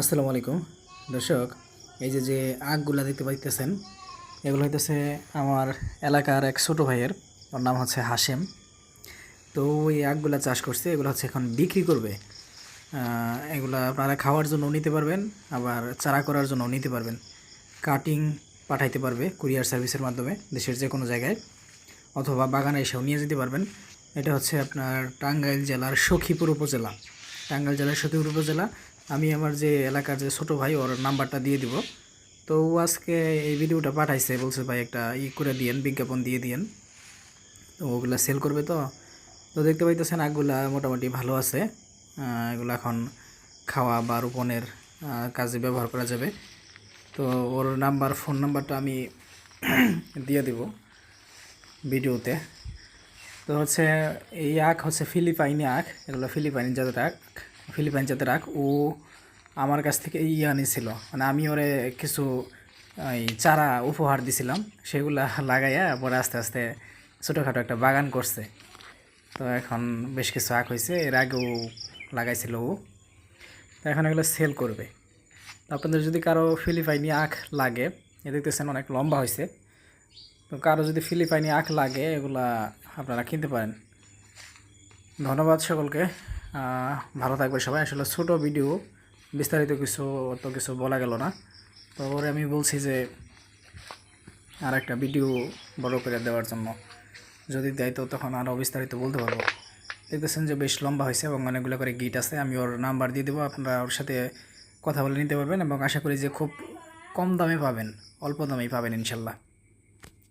আসসালামু আলাইকুম। দর্শক, এই যে যে আগগুলা দেখতে পাইতেছেন, এগুলো হইতেছে আমার এলাকার এক ছোটো ভাইয়ের, ওর নাম হচ্ছে হাশেম। তো ওই আগগুলা চাষ করছে, এগুলো হচ্ছে এখন বিক্রি করবে। এগুলা আপনারা খাওয়ার জন্য নিতে পারবেন, আবার চারা করার জন্য নিতে পারবেন। কাটিং পাঠাইতে পারবে কুরিয়ার সার্ভিসের মাধ্যমে দেশের যে কোনো জায়গায়, অথবা বাগানে এসেও নিয়ে যেতে পারবেন। এটা হচ্ছে আপনার টাঙ্গাইল জেলার সখীপুর উপজেলা। টাঙ্গাইল জেলার সখীপুর উপজেলা আমি আমার যে এলাকার যে ছোটো ভাই, ওর নাম্বারটা দিয়ে দিব। তো ও আজকে এই ভিডিওটা পাঠাইছে, বলছে, ভাই, একটা ই করে দিয়েন, বিজ্ঞাপন দিয়ে দিয়েন। তো ওগুলা সেল করবে তো? তো দেখতে পাইতেছেন আগগুলা মোটামুটি ভালো আছে। এগুলো এখন খাওয়া বা রোপণের কাজে ব্যবহার করা যাবে। তো ওর নাম্বার, ফোন নাম্বারটা আমি দিয়ে দিব ভিডিওতে। তো হচ্ছে, এই আখ হচ্ছে ফিলিপাইনি আখ, এগুলো ফিলিপাইনি জাতের আখ। ফিলিপাইন জাতের আখ ও আমার কাছ থেকে ইয়ে আনিছিল মানে আমি ওরে কিছু চারা উপহার দিছিলাম, সেগুলা লাগাইয়া পরে আস্তে আস্তে ছোটোখাটো একটা বাগান করছে। তো এখন বেশ কিছু আখ হয়েছে এর আগেও লাগাইছিল ও। তো এখন এগুলো সেল করবে। আপনাদের যদি কারও ফিলিপাইনি আখ লাগে, এ দেখতেছেন অনেক লম্বা হয়েছে তো কারও যদি ফিলিপাইনি আখ লাগে, এগুলা আপনারা কিনতে পারেন। ধন্যবাদ সকলকে। ভালো থাকবে সবাই। আসলে ছোট ভিডিও বিস্তারিত কিছু, অত কিছু বলা গেল না। তারপরে আমি বলছি যে আর একটা ভিডিও বড় করে দেওয়ার জন্য। যদি দেয় তো তখন আরও বিস্তারিত বলতে পারব। দেখতেছেন যে বেশ লম্বা হয়েছে এবং অনেকগুলো করে গিট আছে। আমি ওর নাম্বার দিয়ে দেবো, আপনারা ওর সাথে কথা বলে নিতে পারবেন এবং আশা করি যে খুব কম দামে পাবেন, অল্প দামেই পাবেন ইনশাল্লাহ।